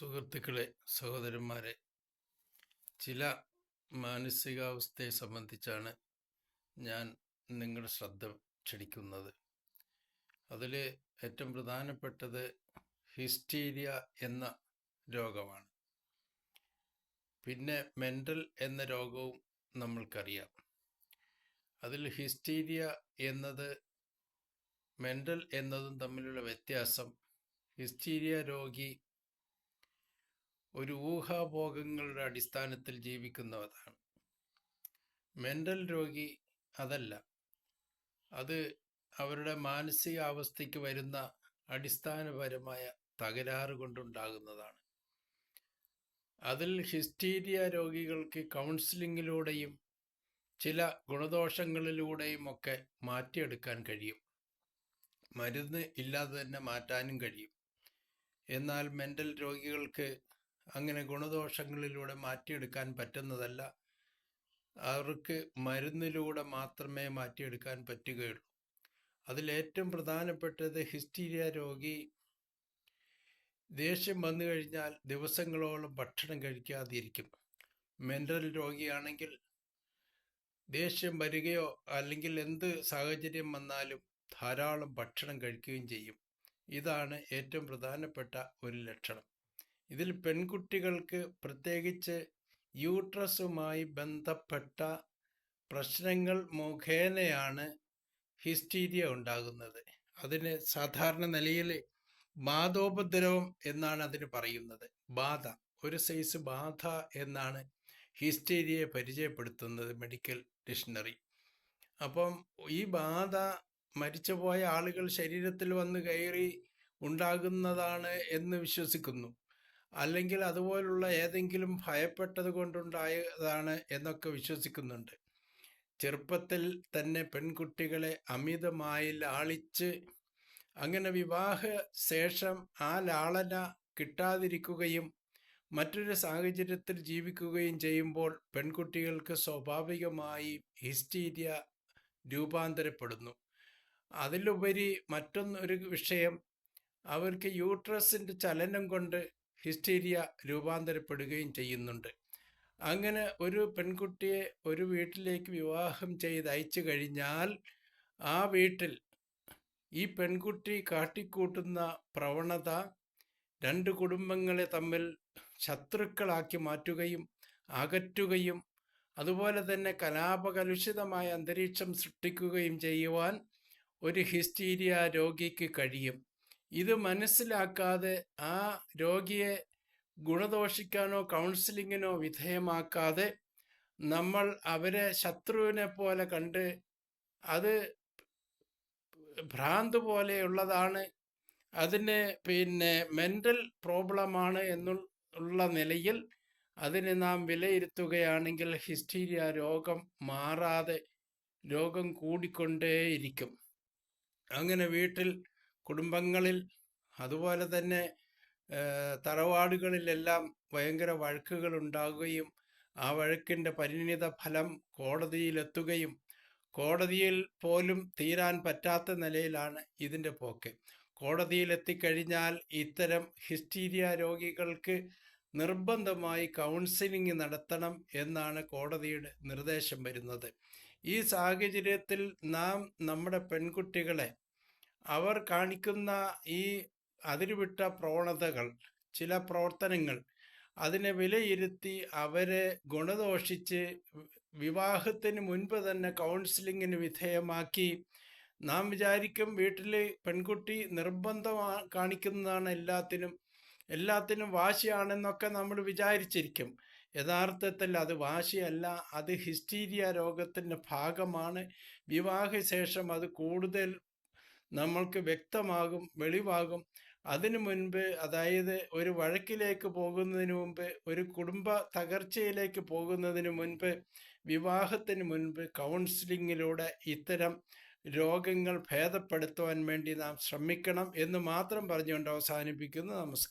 സുഹൃത്തുക്കളെ സഹോദരന്മാരെ ചില മാനസികാവസ്ഥയെ സംബന്ധിച്ചാണ് ഞാൻ നിങ്ങളുടെ ശ്രദ്ധ ക്ഷണിക്കുന്നത്. അതിൽ ഏറ്റവും പ്രധാനപ്പെട്ടത് ഹിസ്റ്റീരിയ എന്ന രോഗമാണ്. പിന്നെ മെന്റൽ എന്ന രോഗവും നമ്മൾക്കറിയാം. അതിൽ ഹിസ്റ്റീരിയ എന്നത് മെന്റൽ എന്നതും തമ്മിലുള്ള വ്യത്യാസം ഹിസ്റ്റീരിയ രോഗി ഒരു ഊഹാഭോഗങ്ങളുടെ അടിസ്ഥാനത്തിൽ ജീവിക്കുന്നവരാണ് മെന്റൽ രോഗി അതല്ല. അത് അവരുടെ മാനസികാവസ്ഥയ്ക്ക് വരുന്ന അടിസ്ഥാനപരമായ തകരാറ് കൊണ്ടുണ്ടാകുന്നതാണ്. അതിൽ ഹിസ്റ്റീരിയ രോഗികൾക്ക് കൗൺസിലിങ്ങിലൂടെയും ചില ഗുണദോഷങ്ങളിലൂടെയും ഒക്കെ മാറ്റിയെടുക്കാൻ കഴിയും. മരുന്ന് ഇല്ലാതെ തന്നെ മാറ്റാനും കഴിയും. എന്നാൽ മെന്റൽ രോഗികൾക്ക് അങ്ങനെ ഗുണദോഷങ്ങളിലൂടെ മാറ്റിയെടുക്കാൻ പറ്റുന്നതല്ല. അവർക്ക് മരുന്നിലൂടെ മാത്രമേ മാറ്റിയെടുക്കാൻ പറ്റുകയുള്ളൂ. അതിലേറ്റവും പ്രധാനപ്പെട്ടത് ഹിസ്റ്റീരിയ രോഗി. ദേഷ്യം വന്നു കഴിഞ്ഞാൽ ദിവസങ്ങളോളം ഭക്ഷണം കഴിക്കാതിരിക്കും. മെന്റൽ രോഗിയാണെങ്കിൽ ദേഷ്യം വരികയോ അല്ലെങ്കിൽ എന്ത് സാഹചര്യം വന്നാലും ധാരാളം ഭക്ഷണം കഴിക്കുകയും ചെയ്യും. ഇതാണ് ഏറ്റവും പ്രധാനപ്പെട്ട ഒരു ലക്ഷണം. ഇതിൽ പെൺകുട്ടികൾക്ക് പ്രത്യേകിച്ച് യൂട്രസുമായി ബന്ധപ്പെട്ട പ്രശ്നങ്ങൾ മുഖേനയാണ് ഹിസ്റ്റീരിയ ഉണ്ടാകുന്നത്. അതിന് സാധാരണ നിലയിൽ ബാധോപദ്രവം എന്നാണ് അതിന് പറയുന്നത്. ബാധ ഒരു സൈസ് ബാധ എന്നാണ് ഹിസ്റ്റീരിയയെ പരിചയപ്പെടുത്തുന്നത് മെഡിക്കൽ ഡിക്ഷണറി. അപ്പം ഈ ബാധ മരിച്ചുപോയ ആളുകൾ ശരീരത്തിൽ വന്ന് കയറി ഉണ്ടാകുന്നതാണ് എന്ന് വിശ്വസിക്കുന്നു. അല്ലെങ്കിൽ അതുപോലുള്ള ഏതെങ്കിലും ഭയപ്പെട്ടത് കൊണ്ടുണ്ടായതാണ് എന്നൊക്കെ വിശ്വസിക്കുന്നുണ്ട്. ചെറുപ്പത്തിൽ തന്നെ പെൺകുട്ടികളെ അമിതമായി ലാളിച്ച് അങ്ങനെ വിവാഹ ശേഷം ആ ലാളന കിട്ടാതിരിക്കുകയും മറ്റൊരു സാഹചര്യത്തിൽ ജീവിക്കുകയും ചെയ്യുമ്പോൾ പെൺകുട്ടികൾക്ക് സ്വാഭാവികമായി ഹിസ്റ്റീരിയ രൂപാന്തരപ്പെടുന്നു. അതിലുപരി മറ്റൊന്നൊരു വിഷയം അവർക്ക് യൂട്രസിന്റെ ചലനം കൊണ്ട് ഹിസ്റ്റീരിയ രൂപാന്തരപ്പെടുകയും ചെയ്യുന്നുണ്ട്. അങ്ങനെ ഒരു പെൺകുട്ടിയെ ഒരു വീട്ടിലേക്ക് വിവാഹം ചെയ്ത് അയച്ചു കഴിഞ്ഞാൽ ആ വീട്ടിൽ ഈ പെൺകുട്ടി കാട്ടിക്കൂട്ടുന്ന പ്രവണത രണ്ട് കുടുംബങ്ങളെ തമ്മിൽ ശത്രുക്കളാക്കി മാറ്റുകയും അകറ്റുകയും അതുപോലെ തന്നെ കലാപകലുഷിതമായ അന്തരീക്ഷം സൃഷ്ടിക്കുകയും ചെയ്യുവാൻ ഒരു ഹിസ്റ്റീരിയ രോഗിക്ക് കഴിയും. ഇത് മനസ്സിലാക്കാതെ ആ രോഗിയെ ഗുണദോഷിക്കാനോ കൗൺസിലിങ്ങിനോ വിധേയമാക്കാതെ നമ്മൾ അവരെ ശത്രുവിനെ പോലെ കണ്ട് അത് ഭ്രാന്ത് പോലെയുള്ളതാണ്. അതിന് പിന്നെ മെന്റൽ പ്രോബ്ലമാണ് എന്നുള്ള നിലയിൽ അതിനെ നാം വിലയിരുത്തുകയാണെങ്കിൽ ഹിസ്റ്റീരിയ രോഗം മാറാതെ രോഗം കൂടിക്കൊണ്ടേയിരിക്കും. അങ്ങനെ വീട്ടിൽ കുടുംബങ്ങളിൽ അതുപോലെ തന്നെ തറവാടുകളിലെല്ലാം ഭയങ്കര വഴക്കുകൾ ഉണ്ടാകുകയും ആ വഴക്കിന്റെ പരിണിത ഫലം കോടതിയിലെത്തുകയും കോടതിയിൽ പോലും തീരാൻ പറ്റാത്ത നിലയിലാണ് ഇതിന്റെ പോക്ക്. കോടതിയിലെത്തിക്കഴിഞ്ഞാൽ ഇത്തരം ഹിസ്റ്റീരിയ രോഗികൾക്ക് നിർബന്ധമായി കൗൺസിലിംഗ് നടത്തണം എന്നാണ് കോടതിയുടെ നിർദ്ദേശം വരുന്നത്. ഈ സാഹചര്യത്തിൽ നാം നമ്മുടെ പെൺകുട്ടികളെ അവർ കാണിക്കുന്ന ഈ അതിരുവിട്ട പ്രവണതകൾ ചില പ്രവർത്തനങ്ങൾ അതിനെ വിലയിരുത്തി അവരെ ഗുണദോഷിച്ച് വിവാഹത്തിന് മുൻപ് തന്നെ കൗൺസിലിങ്ങിന് വിധേയമാക്കി. നാം വിചാരിക്കും വീട്ടിൽ പെൺകുട്ടി നിർബന്ധമാ കാണിക്കുന്നതാണ് എല്ലാത്തിനും എല്ലാത്തിനും വാശിയാണെന്നൊക്കെ നമ്മൾ വിചാരിച്ചിരിക്കും. യഥാർത്ഥത്തിൽ അത് വാശിയല്ല അത് ഹിസ്റ്റീരിയ രോഗത്തിന്റെ ഭാഗമാണ്. വിവാഹശേഷം അത് കൂടുതൽ നമ്മൾക്ക് വ്യക്തമാകും വെളിവാകും. അതിനു മുൻപ് അതായത് ഒരു വഴക്കിലേക്ക് പോകുന്നതിന് മുൻപ് ഒരു കുടുംബ തകർച്ചയിലേക്ക് പോകുന്നതിന് മുൻപ് വിവാഹത്തിന് മുൻപ് കൗൺസിലിങ്ങിലൂടെ ഇത്തരം രോഗങ്ങൾ ഭേദപ്പെടുത്തുവാൻ വേണ്ടി നാം ശ്രമിക്കണം എന്ന് മാത്രം പറഞ്ഞുകൊണ്ട് അവസാനിപ്പിക്കുന്നു. നമസ്കാരം.